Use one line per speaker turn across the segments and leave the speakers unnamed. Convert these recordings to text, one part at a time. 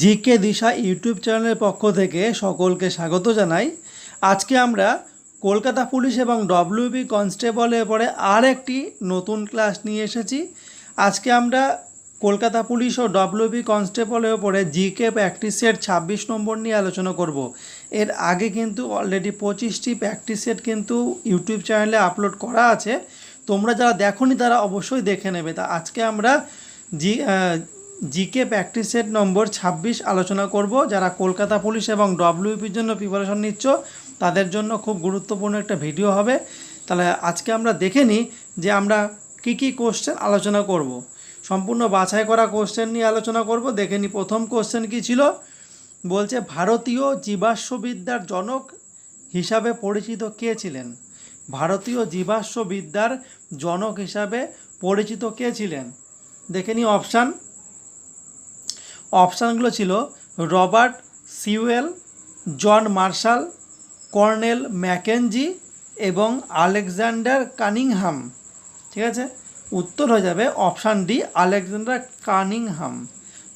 GK Disha YouTube চ্যানেলের পক্ষ থেকে সকলকে স্বাগত জানাই। আজকে আমরা কলকাতা পুলিশ এবং ডব্লিউবি কনস্টেবলের পরে আর একটি নতুন ক্লাস নিয়ে এসেছি। আজকে আমরা কলকাতা পুলিশ ও ডব্লিউবি কনস্টেবলের উপরে জিকে প্র্যাকটিস সেট ছাব্বিশ নম্বর নিয়ে আলোচনা করব। এর আগে কিন্তু অলরেডি পঁচিশটি প্র্যাকটিস সেট কিন্তু ইউটিউব চ্যানেলে আপলোড করা আছে। তোমরা যারা দেখোনি তারা অবশ্যই দেখে নেবে। তা আজকে আমরা G GK practice set number ছাব্বিশ আলোচনা করব। যারা কলকাতা পুলিশ এবং ডব্লিউপির জন্য প্রিপারেশন নিচ্ছ, তাদের জন্য খুব গুরুত্বপূর্ণ একটা ভিডিও হবে। তাহলে আজকে আমরা দেখে নিই যে আমরা কী কী কোশ্চেন আলোচনা করব। সম্পূর্ণ বাছাই করা কোশ্চেন নিয়ে আলোচনা করব। দেখে নিই প্রথম কোশ্চেন কী ছিল। বলছে, ভারতীয় জীবাশ্মবিদ্যার জনক হিসাবে পরিচিত কে ছিলেন? ভারতীয় জীবাশ্মবিদ্যার জনক হিসাবে পরিচিত কে ছিলেন? দেখে নিই অপশান অপশানগুলো ছিল Robert Sewell, John Marshall, Colonel Mackenzie এবং আলেকজান্ডার কানিংহাম। ঠিক আছে? উত্তর হয়ে যাবে অপশান ডি, আলেকজান্ডার কানিংহাম।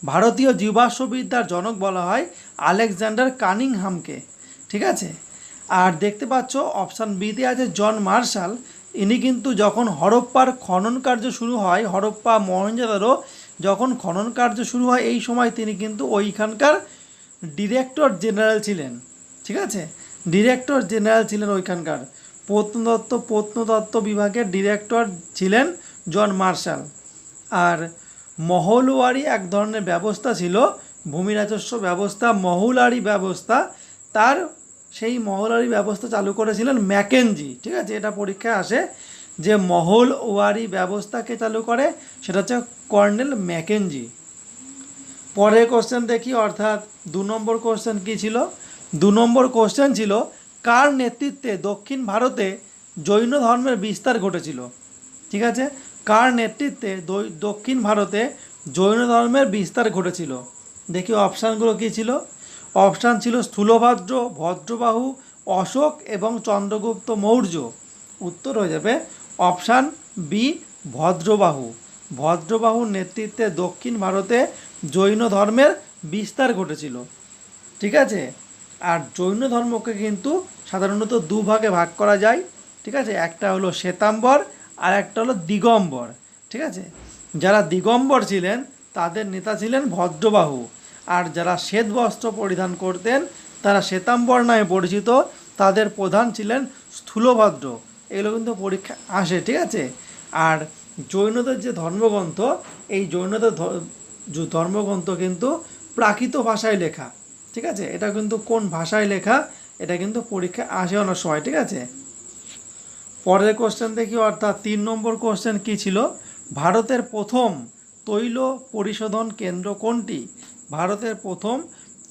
ভারতীয় জীবাশ্মবিদ্যার জনক বলা হয় আলেকজান্ডার কানিংহামকে। ঠিক আছে? আর দেখতে পাচ্ছ অপশান বিতে আছে জন মার্শাল। ইনি কিন্তু যখন হরপ্পার খনন কার্য শুরু হয়, হরপ্পা মহেঞ্জোদারো যখন খনন কার্য শুরু হয়, এই সময় তিনি কিন্তু ওইখানকার ডিরেক্টর জেনারেল ছিলেন। ঠিক আছে? ডিরেক্টর জেনারেল ছিলেন ওইখানকার। প্রত্নতত্ত্ব প্রত্নতত্ত্ব বিভাগের ডিরেক্টর ছিলেন জন মার্শাল। আর মহলওয়ারি এক ধরনের ব্যবস্থা ছিল, ভূমি রাজস্ব ব্যবস্থা মহলারি ব্যবস্থা। তার সেই মহলারি ব্যবস্থা চালু করেছিলেন ম্যাকেনজি। ঠিক আছে? এটা পরীক্ষায় আসে। যে মহল ওয়ারি ব্যবস্থাকে চালু করে, সেটা হচ্ছে কর্নেল ম্যাকেনজি। পরের কোশ্চেন দেখি, অর্থাৎ দু নম্বর কোশ্চেন কী ছিল? দু নম্বর কোশ্চেন ছিল, কার নেতৃত্বে দক্ষিণ ভারতে জৈন ধর্মের বিস্তার ঘটেছিল? ঠিক আছে? কার নেতৃত্বে দক্ষিণ ভারতে জৈন ধর্মের বিস্তার ঘটেছিল? দেখি অপশানগুলো কী ছিল? অপশান ছিল স্থূলভদ্র, ভদ্রবাহু, অশোক এবং চন্দ্রগুপ্ত মৌর্য। উত্তর হয়ে যাবে অপশান বি, ভদ্রবাহু। ভদ্রবাহুর নেতৃত্বে দক্ষিণ ভারতে জৈন ধর্মের বিস্তার ঘটেছিল। ঠিক আছে? আর জৈন ধর্মকে কিন্তু সাধারণত দুভাগে ভাগ করা যায়। ঠিক আছে? একটা হলো শ্বেতাম্বর, আর একটা হলো দিগম্বর। ঠিক আছে? যারা দিগম্বর ছিলেন, তাদের নেতা ছিলেন ভদ্রবাহু। আর যারা শ্বেত বস্ত্র পরিধান করতেন, তারা শ্বেতাম্বর নামে পরিচিত। তাদের প্রধান ছিলেন স্থূলভদ্র। এগুলো কিন্তু পরীক্ষা আসে, ঠিক আছে? আর জৈনদের যে ধর্মগ্রন্থ, এই জৈনদের ধর্মগ্রন্থ কিন্তু প্রাকৃত ভাষায় লেখা, ঠিক আছে? এটা কিন্তু কোন ভাষায় লেখা? এটা কিন্তু পরীক্ষা আসে অনেক সময়, ঠিক আছে? পরের কোশ্চেন দেখি, অর্থাৎ তিন নম্বর কোশ্চেন কী ছিল? ভারতের প্রথম তৈল পরিশোধন কেন্দ্র কোনটি? ভারতের প্রথম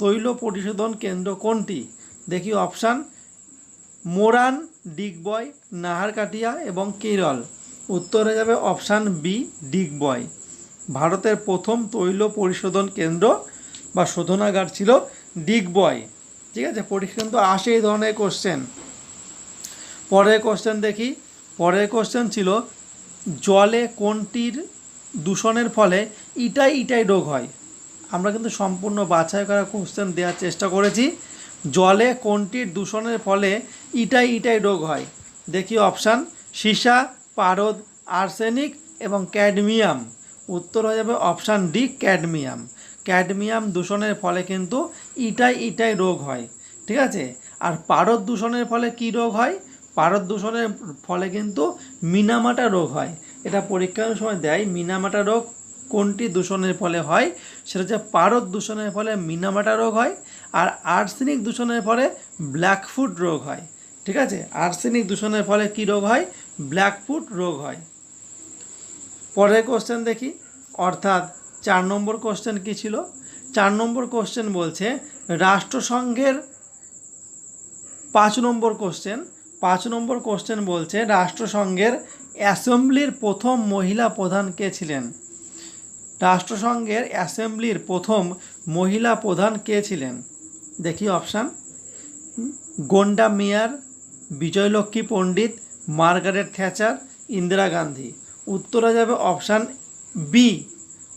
তৈল পরিশোধন কেন্দ্র কোনটি? দেখি অপশান মোরান, ডিগবয়, নাহারকাটিয়া এবং কেরল। উত্তরে যাবে অপশান বি, ডিগবয়। ভারতের প্রথম তৈল পরিশোধন কেন্দ্র বা শোধনাগার ছিল ডিগবয়। ঠিক আছে, পরীক্ষা কিন্তু আসে এই ধরনের কোশ্চেন পরের কোশ্চেন দেখি। পরের কোশ্চেন ছিল, জলে কোনটির দূষণের ফলে ইটাই ইটাই রোগ হয়? আমরা কিন্তু সম্পূর্ণ বাছাই করা কোশ্চেন দেওয়ার চেষ্টা করেছি। জলে কোনটির দূষণের ফলে ইটাই ইটাই রোগ হয়? দেখি অপশান সীসা, পারদ আর্সেনিক এবং ক্যাডমিয়াম উত্তর হয়ে যাবে অপশান ডি ক্যাডমিয়াম ক্যাডমিয়াম দূষণের ফলে কিন্তু ইটাই ইটাই রোগ হয়, ঠিক আছে? আর পারদ দূষণের ফলে কি রোগ হয়? পারদ দূষণের ফলে কিন্তু মিনামাটা রোগ হয়। এটা পরীক্ষার সময় দেয়, মিনামাটা রোগ কোনটি দূষণের ফলে হয়? সেটা হচ্ছে পারদ দূষণের ফলে মিনামাটা রোগ হয় আর আর্সেনিক দূষণের ফলে ব্ল্যাকফুট রোগ হয়। ঠিক আছে? আর্সেনিক দূষণের ফলে কি রোগ হয়? ব্ল্যাকফুট রোগ হয়। পরের কোশ্চেন দেখি। অর্থাৎ চার নম্বর কোশ্চেন কী ছিল? চার নম্বর কোশ্চেন বলছে, রাষ্ট্রসংঘের পাঁচ নম্বর কোশ্চেন পাঁচ নম্বর কোশ্চেন বলছে, রাষ্ট্রসংঘের অ্যাসেম্বলির প্রথম মহিলা প্রধান কে ছিলেন? রাষ্ট্রসংঘের অ্যাসেম্বলির প্রথম মহিলা প্রধান কে ছিলেন? দেখি option Golda Meir, Vijayalakshmi Pandit, Margaret Thatcher, Indira Gandhi. উত্তরে যাবে option B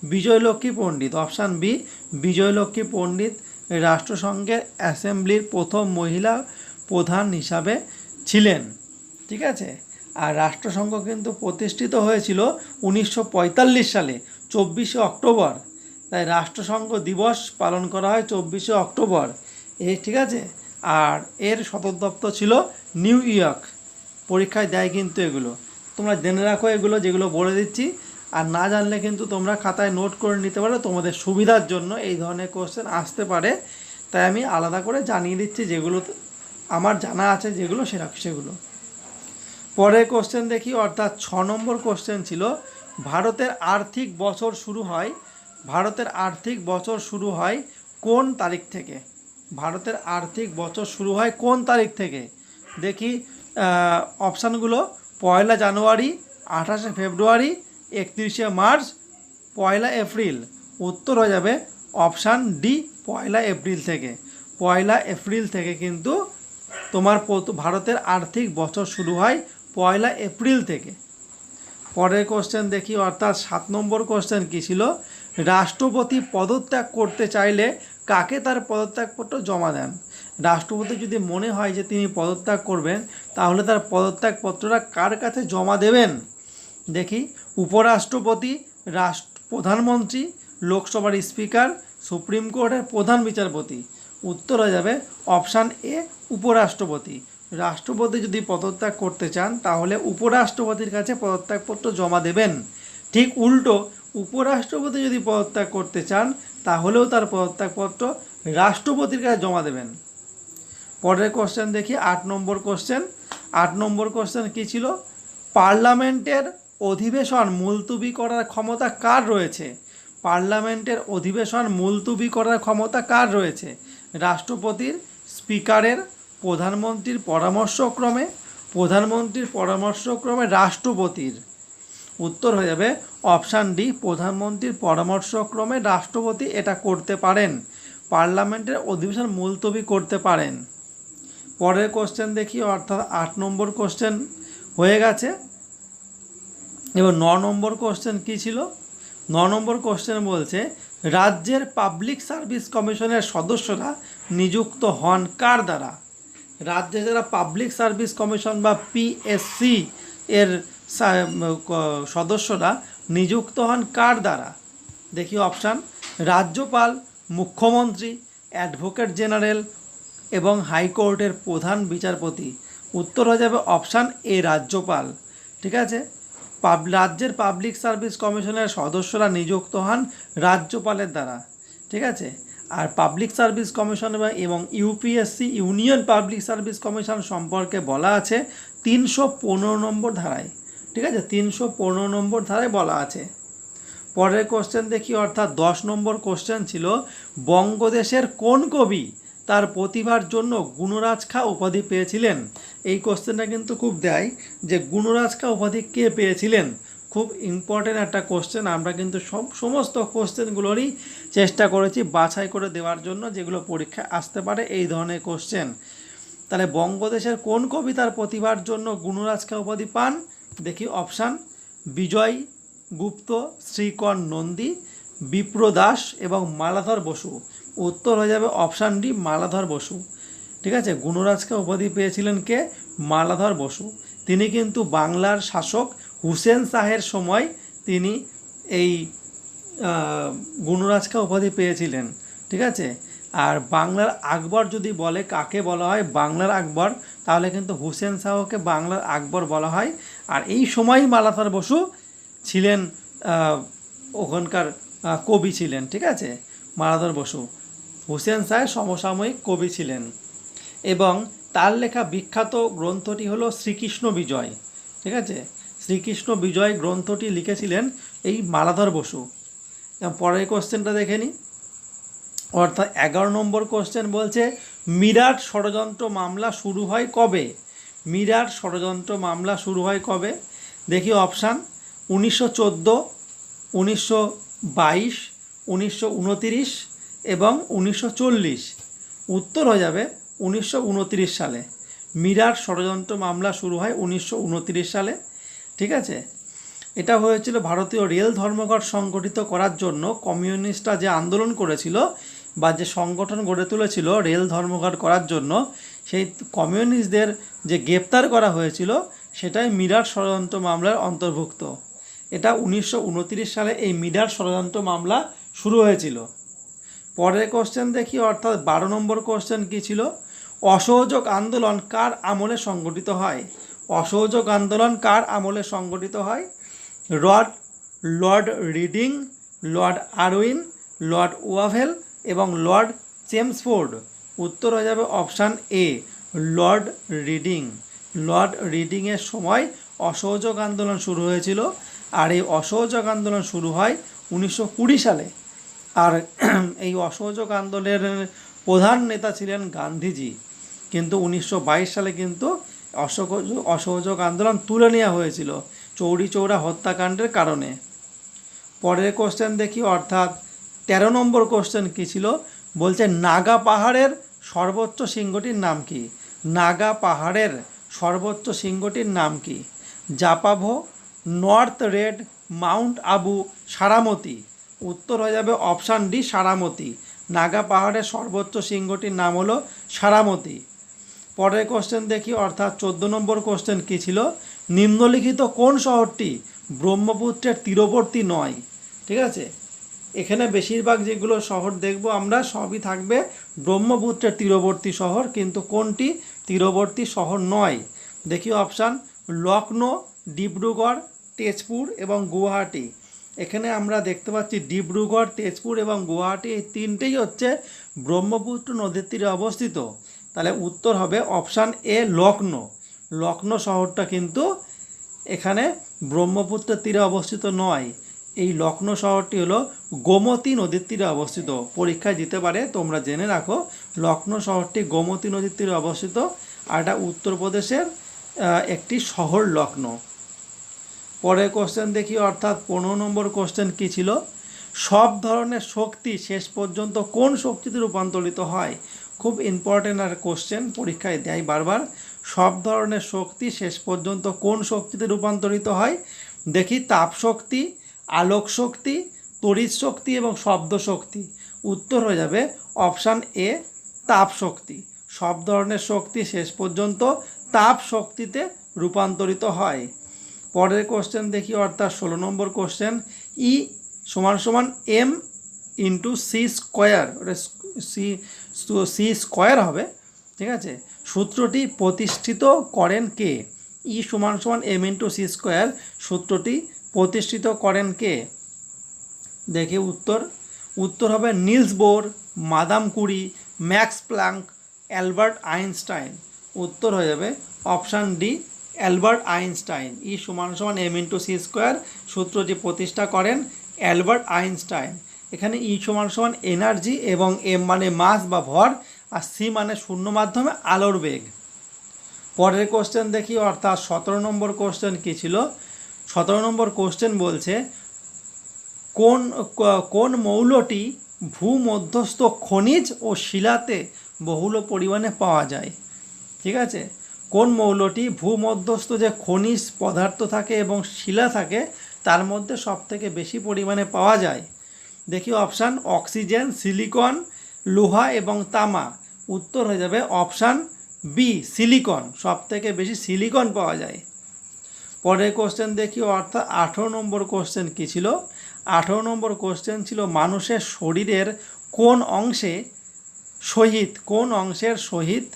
Vijayalakshmi Pandit. Option B Vijayalakshmi Pandit রাষ্ট্রসংঘের অ্যাসেম্বলির প্রথম মহিলা প্রধান হিসাবে ছিলেন। ঠিক আছে? আর রাষ্ট্রসংঘ কিন্তু প্রতিষ্ঠিত হয়েছিল উনিশশো পঁয়তাল্লিশ সালে, চব্বিশে অক্টোবর। তাই রাষ্ট্রসংঘ দিবস পালন করা হয় চব্বিশে অক্টোবর। এই ঠিক আছে? আর এর সদর দপ্তর ছিল নিউ ইয়র্ক। পরীক্ষায় দেয় কিন্তু এগুলো। তোমরা জেনে রাখো এগুলো, যেগুলো বলে দিচ্ছি। আর না জানলে কিন্তু তোমরা খাতায় নোট করে নিতে পারো, তোমাদের সুবিধার জন্য এই ধরনের কোশ্চেন আসতে পারে। তাই আমি আলাদা করে জানিয়ে দিচ্ছি যেগুলো আমার জানা আছে যেগুলো, সেরা সেগুলো। পরের কোশ্চেন দেখি, অর্থাৎ ছ নম্বর কোশ্চেন ছিল, ভারতের আর্থিক বছর শুরু হয় ভারতের আর্থিক বছর শুরু হয় কোন তারিখ থেকে? ভারতের আর্থিক বছর শুরু হয় কোন তারিখ থেকে? দেখি অপশানগুলো। পয়লা জানুয়ারি, আঠাশে ফেব্রুয়ারি, একত্রিশে মার্চ, পয়লা এপ্রিল। উত্তর হয়ে যাবে অপশান ডি, পয়লা এপ্রিল থেকে। পয়লা এপ্রিল থেকে কিন্তু তোমার ভারতের আর্থিক বছর শুরু হয় পয়লা এপ্রিল থেকে। পরের কোশ্চেন দেখি, অর্থাৎ সাত নম্বর কোশ্চেন কী ছিল? রাষ্ট্রপতি পদত্যাগ করতে চাইলে কাকে তার পদত্যাগপত্র জমা দেন? রাষ্ট্রপতি যদি মনে হয় যে তিনি পদত্যাগ করবেন, তাহলে তার পদত্যাগপত্রটা কার কাছে জমা দেবেন? দেখি, উপরাষ্ট্রপতি, রাষ্ট্র প্রধানমন্ত্রী, লোকসভার স্পিকার, সুপ্রিম কোর্টের প্রধান বিচারপতি। উত্তর হয়ে যাবে অপশান এ, উপরাষ্ট্রপতি। রাষ্ট্রপতি যদি পদত্যাগ করতে চান, তাহলে উপরাষ্ট্রপতির কাছে পদত্যাগপত্র জমা দেবেন। ঠিক উল্টো উপরাষ্ট্রপতি যদি পদত্যাগ করতে চান, তাহলেও তার পদত্যাগপত্র রাষ্ট্রপতির কাছে জমা দেবেন। পরের কোশ্চেন দেখি, আট নম্বর কোশ্চেন আট নম্বর কোশ্চেন কী ছিল? পার্লামেন্টের অধিবেশন মুলতুবি করার ক্ষমতা কার রয়েছে? পার্লামেন্টের অধিবেশন মুলতুবি করার ক্ষমতা কার রয়েছে? রাষ্ট্রপতির, স্পিকারের, প্রধানমন্ত্রীর পরামর্শক্রমে প্রধানমন্ত্রীর পরামর্শক্রমে রাষ্ট্রপতির। উত্তর হয়ে যাবে অপশান ডি, প্রধানমন্ত্রীর পরামর্শক্রমে রাষ্ট্রপতি এটা করতে পারেন, পার্লামেন্টের অধিবেশন মুলতবি করতে পারেন। পরের কোশ্চেন দেখি, অর্থাৎ আট নম্বর কোশ্চেন হয়ে গেছে। এবার ন নম্বর কোশ্চেন কী ছিল? ন নম্বর কোশ্চেন বলছে, রাজ্যের পাবলিক সার্ভিস কমিশনের সদস্যরা নিযুক্ত হন কার দ্বারা? রাজ্যে যারা পাবলিক সার্ভিস কমিশন বা পিএসসি এর সদস্যরা নিযুক্ত হন কার দ্বারা? দেখি অপশান, রাজ্যপাল, মুখ্যমন্ত্রী, অ্যাডভোকেট জেনারেল এবং হাইকোর্টের প্রধান বিচারপতি। উত্তর হয়ে যাবে অপশান এ, রাজ্যপাল। ঠিক আছে? পাব রাজ্যের পাবলিক সার্ভিস কমিশনের সদস্যরা নিযুক্ত হন রাজ্যপালের দ্বারা। ঠিক আছে? আর পাবলিক সার্ভিস কমিশন এবং UPSC union public service commission সম্পর্কে বলা আছে তিনশো পনেরো নম্বর ধারায়। ঠিক আছে? তিনশো পনেরো নম্বর ধারায় বলা আছে, পরের কোশ্চেন দেখি, অর্থাৎ দশ নম্বর কোশ্চেন ছিল, বঙ্গদেশের কোন কবি তার প্রতিভার জন্য গুণরাজ খা উপাধি পেয়েছিলেন? এই কোশ্চেনটা কিন্তু খুব দেয় যে গুণরাজ খা উপাধি কে পেয়েছিলেন? খুব ইম্পর্টেন্ট একটা কোশ্চেন আমরা কিন্তু সব সমস্ত কোশ্চেনগুলোরই চেষ্টা করেছি বাছাই করে দেওয়ার জন্য, যেগুলো পরীক্ষায় আসতে পারে এই ধরনের কোশ্চেন তাহলে বঙ্গদেশের কোন কবি তার প্রতিভার জন্য গুণরাজ খা উপাধি পান? দেখি, অপশান, বিজয় গুপ্ত শ্রীকর নন্দী, বিপ্র দাস এবং মালাধর বসু। উত্তর হয়ে যাবে অপশান ডি, মালাধর বসু। ঠিক আছে, গুণরাজকে উপাধি পেয়েছিলেন কে? মালাধর বসু। তিনি কিন্তু বাংলার শাসক হুসেন শাহের সময় তিনি এই গুণরাজকা উপাধি পেয়েছিলেন। ঠিক আছে, আর বাংলার আকবর যদি বলে, কাকে বলা হয়? বাংলার আকবর। তাহলে কিন্তু হুসেন শাহকে বাংলার আকবর বলা হয়। আর এই সময়ই মালাধার বসু ছিলেন ওখানকার কবি ছিলেন, ঠিক আছে? মালাধর বসু। হুসেন শাহ সমসাময়িক কবি ছিলেন এবং তার লেখা বিখ্যাত গ্রন্থটি হলো শ্রীকৃষ্ণ বিজয়, ঠিক আছে? শ্রীকৃষ্ণ বিজয় গ্রন্থটি লিখেছিলেন এই মালাধর বসু। পরের কোশ্চেনটা দেখে নিই অর্থাৎ এগারো নম্বর কোশ্চেন বলছে, মিরাট ষড়যন্ত্র মামলা শুরু হয় কবে? মিরাট ষড়যন্ত্র মামলা শুরু হয় কবে? দেখি অপশান, উনিশশো চোদ্দ, উনিশশো বাইশ, উনিশশো উনতিরিশ এবং উনিশশো চল্লিশ। উত্তর হয়ে যাবে উনিশশো উনতিরিশ সালে। মিরাট ষড়যন্ত্র মামলা শুরু হয় উনিশশো উনতিরিশ সালে। ঠিক আছে? এটা হয়েছিল ভারতীয় রেল ধর্মঘট সংগঠিত করার জন্য কমিউনিস্টরা যে আন্দোলন করেছিল বা যে সংগঠন গড়ে তুলেছিল রেল ধর্মঘট করার জন্য সেই কমিউনিস্টদের যে গ্রেপ্তার করা হয়েছিল, সেটাই মিরাট ষড়যন্ত্র মামলার অন্তর্ভুক্ত। এটা উনিশশো উনত্রিশ সালে এই মিরাট ষড়যন্ত্র মামলা শুরু হয়েছিল। পরের কোশ্চেন দেখি, অর্থাৎ বারো নম্বর কোশ্চেন কী ছিল? অসহযোগ আন্দোলন কার আমলে সংগঠিত হয়? অসহযোগ আন্দোলন কার আমলে সংগঠিত হয়? Rod, Lord Reading, Lord Irwin, Lord Wavell এবং লর্ড চেমসফোর্ড। উত্তর হয়ে যাবে option A, Lord Reading. Lord রিডিংয়ের সময় অসহযোগ আন্দোলন শুরু হয়েছিল, আর এই অসহযোগ আন্দোলন শুরু হয় উনিশশো কুড়ি সালে। আর এই অসহযোগ আন্দোলনের প্রধান নেতা ছিলেন গান্ধীজি। কিন্তু উনিশশো বাইশ সালে কিন্তু অসহযোগ অসহযোগ আন্দোলন তুলে নেওয়া হয়েছিল চৌরি চৌরা হত্যাকাণ্ডের কারণে। পরের কোশ্চেন দেখি, অর্থাৎ তেরো নম্বর কোশ্চেন কী ছিল? বলছে, নাগা পাহাড়ের সর্বোচ্চ শৃঙ্গটির নাম কি? নাগা পাহাড়ের সর্বোচ্চ শৃঙ্গটির নাম কি? Japfu north red mount Abu Saramati. উত্তর হয়ে যাবে অপশান ডি, সারামতি। নাগা পাহাড়ের সর্বোচ্চ শৃঙ্গটির নাম হলো সারামতি। পরের কোশ্চেন দেখি, অর্থাৎ চোদ্দ নম্বর কোশ্চেন কী ছিল? নিম্নলিখিত কোন শহরটি ব্রহ্মপুত্রের তীরবর্তী নয়? ঠিক আছে? এখানে বেশিরভাগ যেগুলো শহর দেখব আমরা, সবই থাকবে ব্রহ্মপুত্রের তীরবর্তী শহর, কিন্তু কোনটি? তীরবর্তী শহর নয়। দেখি অপশান লখনৌ ডিব্রুগড়, তেজপুর এবং গুয়াহাটি। এখানে আমরা দেখতে পাচ্ছি ডিব্রুগড়, তেজপুর এবং গুয়াহাটি, এই তিনটেই হচ্ছে ব্রহ্মপুত্র নদীর তীরে অবস্থিত। তাহলে উত্তর হবে অপশান এ লখনৌ লখনৌ শহরটা কিন্তু এখানে ব্রহ্মপুত্রের তীরে অবস্থিত নয়। এই লখনৌ শহরটি হলো গোমতী নদীর তীরে অবস্থিত। পরীক্ষায় দিতে পারে, তোমরা জেনে রাখো, লখনৌ শহরটি গোমতী নদীর তীরে অবস্থিত আর এটা উত্তরপ্রদেশের একটি শহর লখনৌ। পরের কোশ্চেন দেখি, অর্থাৎ পনেরো নম্বর কোশ্চেন কী ছিল? সব ধরনের শক্তি শেষ পর্যন্ত কোন শক্তিতে রূপান্তরিত হয়? খুব ইম্পর্টেন্ট আর কোশ্চেন পরীক্ষায় দেয় বারবার। সব ধরনের শক্তি শেষ পর্যন্ত কোন শক্তিতে রূপান্তরিত হয়? দেখি তাপ শক্তি আলোক শক্তি তড়িৎ শক্তি এবং শব্দ শক্তি উত্তর হয়ে যাবে অপশান এ তাপ শক্তি সব ধরনের শক্তি শেষ পর্যন্ত তাপ শক্তিতে রূপান্তরিত হয়। পরের কোশ্চেন দেখি, অর্থাৎ ষোলো নম্বর কোশ্চেন ই সমান সমান M into C square C C square হবে, ঠিক আছে? সূত্রটি প্রতিষ্ঠিত করেন কে? ই সমান সমান এম ইন্টু সি স্কোয়ার সূত্রটি প্রতিষ্ঠিত করেন কে? দেখি উত্তর। উত্তর হবে Niels Bohr, madame Curie, Max Planck Albert Einstein. উত্তর হয়ে যাবে option D, Albert Einstein. E সমান সমান এম ইন্টু সি স্কোয়ার সূত্রটি প্রতিষ্ঠা করেন অ্যালবার্ট আইনস্টাইন। এখানে ই সমান সমান এনার্জি এবং এম মানে মাস বা ভর, আর সি মানে শূন্য মাধ্যমে আলোর বেগ। পরের কোশ্চেন দেখি, অর্থাৎ সতেরো নম্বর কোশ্চেন কী ছিল? সতেরো নম্বর কোশ্চেন বলছে, কোন কোন মৌলটি ভূমধ্যস্থ খনিজ ও শিলাতে বহুল পরিমাণে পাওয়া যায়? ঠিক আছে? কোন মৌলটি ভূমধ্যস্থ যে খনিজ পদার্থ থাকে এবং শিলা থাকে, তার মধ্যে সবথেকে বেশি পরিমাণে পাওয়া যায়? দেখি অপশান অক্সিজেন সিলিকন লোহা এবং তামা। উত্তর হয়ে যাবে অপশান বি সিলিকন সবথেকে বেশি সিলিকন পাওয়া যায়। পরের কোশ্চেন দেখি, অর্থাৎ আঠেরো নম্বর কোশ্চেন কী ছিল? আঠেরো নম্বর কোশ্চেন ছিল, মানুষের শরীরের কোন অংশে সহিত, কোন অংশের সহিত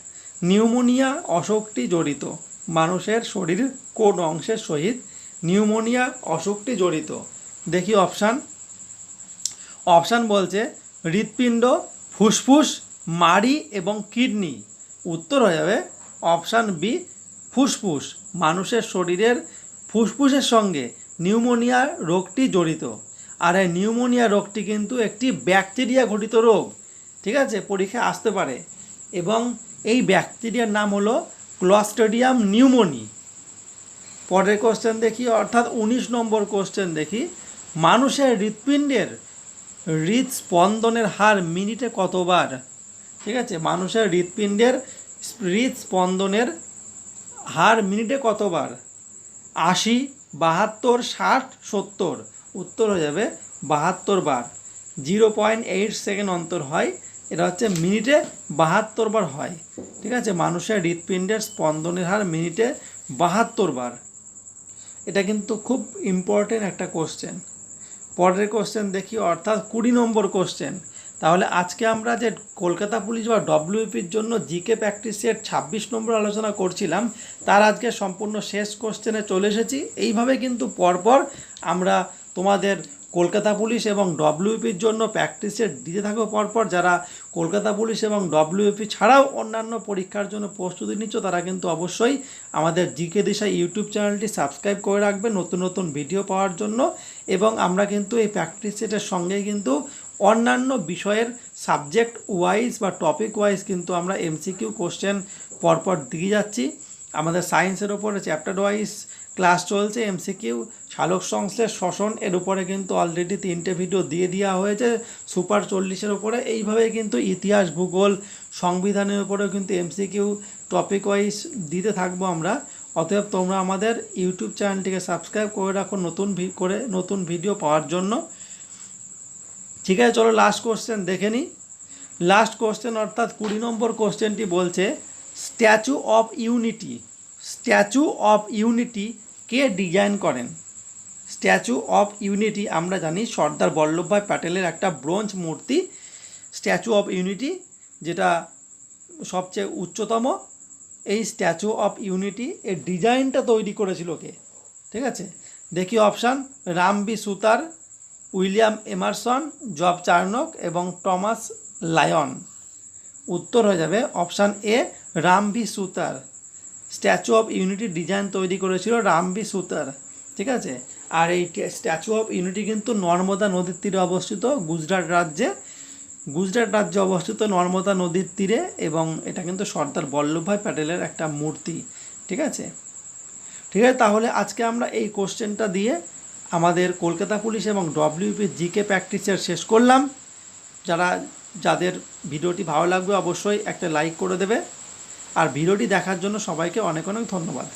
নিউমোনিয়া অসুখটি জড়িত? মানুষের শরীর কোন অংশের সহিত নিউমোনিয়া অসুখটি জড়িত? দেখি অপশান অপশান বলছে, হৃৎপিণ্ড, ফুসফুস, মাড়ি এবং কিডনি। উত্তর হয়ে যাবে অপশান বি ফুসফুস। মানুষের শরীরের ফুসফুসের সঙ্গে নিউমোনিয়া রোগটি জড়িত। আর এই নিউমোনিয়া রোগটি কিন্তু একটি ব্যাকটেরিয়া ঘটিত রোগ। ঠিক আছে? পরীক্ষায় আসতে পারে। এবং এই ব্যাকটেরিয়ার নাম হলো ক্লস্ট্রেডিয়াম নিউমোনি পরের কোশ্চেন দেখি, অর্থাৎ উনিশ নম্বর কোশ্চেন দেখি। মানুষের হৃৎপিণ্ডের হৃদস্পন্দনের হার মিনিটে কতবার? ঠিক আছে? মানুষের হৃৎপিণ্ডের হৃদস্পন্দনের হার মিনিটে কতবার? আশি, বাহাত্তর, ষাট, সত্তর। উত্তর হয়ে যাবে বাহাত্তর বার। জিরো পয়েন্ট এইট সেকেন্ড অন্তর হয়। এটা হচ্ছে মিনিটে বাহাত্তর বার হয়। ঠিক আছে? মানুষের হৃৎপিণ্ডের স্পন্দনের হার মিনিটে বাহাত্তর বার। এটা কিন্তু খুব ইম্পর্টেন্ট একটা কোশ্চেন পরের কোশ্চেন দেখি, অর্থাৎ কুড়ি নম্বর কোশ্চেন তাহলে আজকে আমরা যে কলকাতা পুলিশ বা ডব্লিউপির জন্য জিকে প্র্যাকটিসের ছাব্বিশ নম্বর আলোচনা করছিলাম, তার আজকে সম্পূর্ণ শেষ কোশ্চেনে চলে এসেছি। এইভাবে কিন্তু পরপর আমরা তোমাদের কলকাতা পুলিশ এবং ডব্লিউপির জন্য প্র্যাকটিসের দিতে থাকব। পরপর যারা কলকাতা পুলিশ এবং ডব্লিউপি ছাড়াও অন্যান্য পরীক্ষার জন্য প্রস্তুতি নিচ্ছ, তারা কিন্তু অবশ্যই আমাদের জিকে দিশা ইউটিউব চ্যানেলটি সাবস্ক্রাইব করে রাখবে নতুন নতুন ভিডিও পাওয়ার জন্য। এবং আমরা কিন্তু এই প্র্যাকটিস সেটের সঙ্গে কিন্তু অন্যান্য বিষয়ের সাবজেক্ট ওয়াইজ বা টপিক ওয়াইজ কিন্তু আমরা এমসিকিউ কোশ্চেন পরপর দিয়ে যাচ্ছি। আমাদের সায়েন্সের ওপরে চ্যাপ্টার ওয়াইজ ক্লাস চলছে এমসিকিউ শালক সংশ্লেষ শ্বসন এর উপরে কিন্তু অলরেডি তিনটে ভিডিও দিয়ে দেওয়া হয়েছে। সুপার চল্লিশের উপরে। এইভাবে কিন্তু ইতিহাস, ভূগোল, সংবিধানের উপরেও কিন্তু এমসিকিউ টপিক ওয়াইজ দিতে থাকব আমরা। অতএব তোমরা আমাদের ইউটিউব চ্যানেলটিকে সাবস্ক্রাইব করে রাখো নতুন ভি- করে নতুন ভিডিও পাওয়ার জন্য। ঠিক আছে, চলো লাস্ট কোশ্চেন দেখে নিই লাস্ট কোশ্চেন অর্থাৎ কুড়ি নম্বর কোশ্চেনটি বলছে statue of unity statue of unity K design করেন? স্ট্যাচু অফ ইউনিটি আমরা জানি সর্দার বল্লভভাই প্যাটেলের একটা ব্রোঞ্জ মূর্তি। স্ট্যাচু অফ ইউনিটি যেটা সবচেয়ে উচ্চতম, এই স্ট্যাচু অফ ইউনিটি এর ডিজাইনটা তৈরি করেছিল কে? ঠিক আছে? দেখি option Ram V Sutar William Emerson, Job Charnock এবং টমাস লায়ন। উত্তর হয়ে যাবে অপশান এ, রামভি সুতার। স্ট্যাচু অফ ইউনিটি ডিজাইন তৈরি করেছিল রামভি সুতার, ঠিক আছে? আর এই স্ট্যাচু অফ ইউনিটি কিন্তু নর্মদা নদীর তীরে অবস্থিত, গুজরাট রাজ্যে। গুজরাট রাজ্যে অবস্থিত নর্মদা নদীর তীরে এবং এটা কিন্তু সর্দার বল্লভভাই প্যাটেলের একটা মূর্তি, ঠিক আছে? ঠিক আছে, তাহলে আজকে আমরা এই কোশ্চেনটা দিয়ে আমাদের কলকাতা পুলিশ এবং ডব্লিউপি জিকে প্র্যাকটিসের শেষ করলাম। যারা, যাদের ভিডিওটি ভালো লাগবে অবশ্যই একটা লাইক করে দেবে। আর ভিডিওটি দেখার জন্য সবাইকে অনেক অনেক ধন্যবাদ।